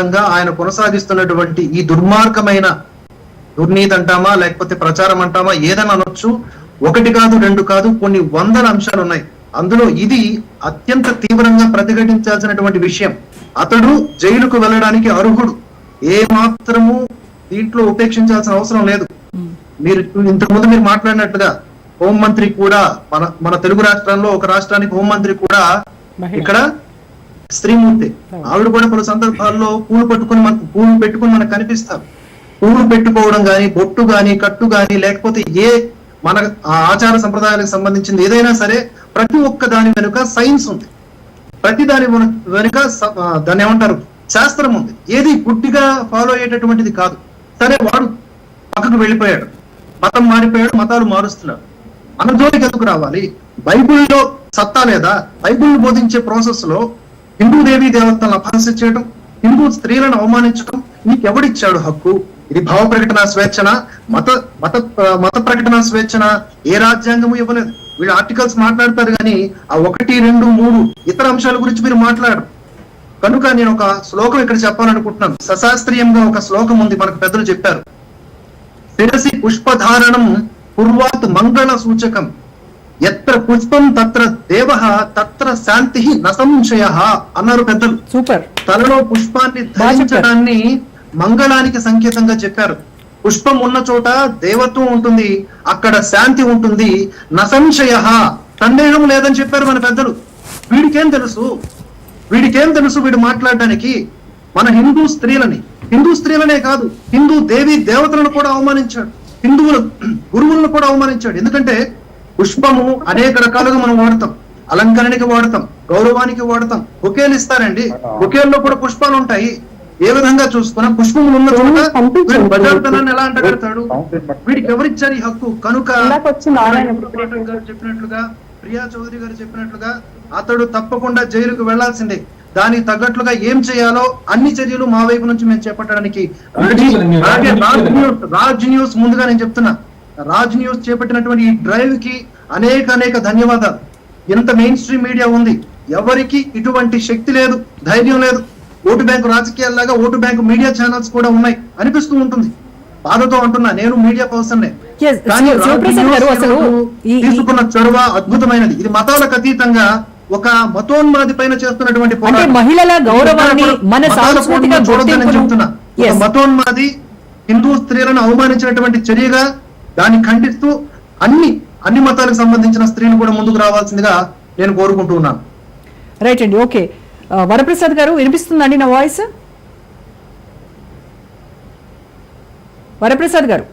కాలంగా ఆయన కొనసాగిస్తున్నటువంటి ఈ దుర్మార్గమైన దుర్నీతి అంటామా లేకపోతే ప్రచారం అంటామా ఏదైనా అనొచ్చు. ఒకటి కాదు రెండు కాదు కొన్ని వందల అంశాలు ఉన్నాయి. అందులో ఇది అత్యంత తీవ్రంగా ప్రతిఘటించాల్సినటువంటి విషయం. అతడు జైలుకు వెళ్ళడానికి అర్హుడు. ఏ మాత్రము దీంట్లో ఉపేక్షించాల్సిన అవసరం లేదు. మీరు ఇంతకు ముందు మీరు మాట్లాడినట్టుగా హోంమంత్రి కూడా మన మన తెలుగు రాష్ట్రాల్లో ఒక రాష్ట్రానికి హోంమంత్రి కూడా. ఇక్కడ స్త్రీమూర్తి ఆవిడ కూడా పలు సందర్భాల్లో పూలు పట్టుకుని మనకు పూలు పెట్టుకుని మనకు కనిపిస్తారు. పూలు పెట్టుకోవడం గాని బొట్టు గాని కట్టు గాని లేకపోతే ఏ మన ఆచార సంప్రదాయాలకు సంబంధించింది ఏదైనా సరే ప్రతి ఒక్క దాని వెనుక సైన్స్ ఉంది. ప్రతి దాని వెను- వెనుక దాన్ని ఏమంటారు? శాస్త్రం ఉంది. ఏది గుడ్డిగా ఫాలో అయ్యేటటువంటిది కాదు. సరే వాడు పక్కకు వెళ్ళిపోయాడు. మతం మారిపోయాడు మతాలు మారుస్తున్నాడు మన జోలికి ఎందుకు రావాలి? బైబిల్లో సత్తా లేదా? బైబిల్ బోధించే ప్రాసెస్లో హిందూ దేవీ దేవతలను అపహాస్య చేయడం హిందూ స్త్రీలను అవమానించడం నీకెవడిచ్చాడు హక్కు? ఇది భావ ప్రకటన స్వేచ్ఛన? మత మత మత ప్రకటన స్వేచ్ఛన? ఏ రాజ్యాంగము ఇవ్వలేదు. వీళ్ళు ఆర్టికల్స్ మాట్లాడతారు కానీ ఆ ఒకటి రెండు మూడు ఇతర అంశాల గురించి మీరు మాట్లాడరు. కనుక నేను ఒక శ్లోకం ఇక్కడ చెప్పాలనుకుంటున్నాను. సశాస్త్రీయంగా ఒక శ్లోకం ఉంది మనకు పెద్దలు చెప్పారు. శిరసి పుష్పధారణం పూర్వాత్ మంగళ సూచకం. ఎత్ర పుష్పం తత్ర దేవ తత్ర శాంతి నసంశయ అన్నారు పెద్దలు. సూపర్. తలలో పుష్పాన్ని ధరించడాన్ని మంగళానికి సంకేతంగా చెప్పారు. పుష్పం ఉన్న చోట దేవత్వం ఉంటుంది అక్కడ శాంతి ఉంటుంది నసంశయ సందేహం లేదని చెప్పారు మన పెద్దలు. వీడికేం తెలుసు? వీడికేం తెలుసు వీడు మాట్లాడడానికి మన హిందూ స్త్రీలని. హిందూ స్త్రీలనే కాదు హిందూ దేవి దేవతలను కూడా అవమానించాడు. హిందువుల గురువులను కూడా అవమానించాడు. ఎందుకంటే పుష్పము అనేక రకాలుగా మనం వాడతాం. అలంకరణకి వాడతాం గౌరవానికి వాడతాం. బొకేలు ఇస్తారండి. బొకేల్లో కూడా పుష్పాలు ఉంటాయి. ఏ విధంగా చూసుకున్నా పుష్పములు ఉన్న చోట ఎలా అంటగడతాడు? వీడికి ఎవరిచ్చారు ఈ హక్కు? కనుక చెప్పినట్లుగా ప్రియా చౌదరి గారు చెప్పినట్లుగా అతడు తప్పకుండా జైలుకు వెళ్ళాల్సిందే. దానికి తగ్గట్లుగా ఏం చేయాలో అన్ని చర్యలు మా వైపు నుంచి మేము చేపట్టడానికి రాజ్ న్యూస్ ముందుగా నేను చెప్తున్నా. రాజ్ న్యూస్ చేపట్టినటువంటి ఈ డ్రైవ్కి అనేక అనేక ధన్యవాదాలు. ఇంత మెయిన్ స్ట్రీమ్ మీడియా ఉంది. ఎవరికి ఇటువంటి శక్తి లేదు ధైర్యం లేదు. ఓటు బ్యాంకు రాజకీయాల్లాగా ఓటు బ్యాంకు మీడియా ఛానల్స్ కూడా ఉన్నాయి. అనిపిస్తూ ఉంటుంది. బాధతో అంటున్నా నేను మీడియా పర్సన్ Yes, కానీ శివ- శివప్రసాద్ గారు రాజకీయ అసలు ఈ- ఈ- తీసుకున్న చొరవ అద్భుతమైనది. ఇది మతాలకు అతీతంగా ఒక మతోన్మాది పైన చేస్తున్నటువంటి. మహిళల గౌరవాన్ని మన చెప్తున్నా. మతోన్మాది హిందూ స్త్రీలను అవమానించినటువంటి చర్యగా దాన్ని ఖండిస్తూ అన్ని అన్ని మతాలకు సంబంధించిన స్త్రీలు కూడా ముందుకు రావాల్సిందిగా నేను కోరుకుంటూ ఉన్నాను. రైట్ అండి ఓకే. వరప్రసాద్ గారు వినిపిస్తుందండి నా వాయిస్? వరప్రసాద్ గారు.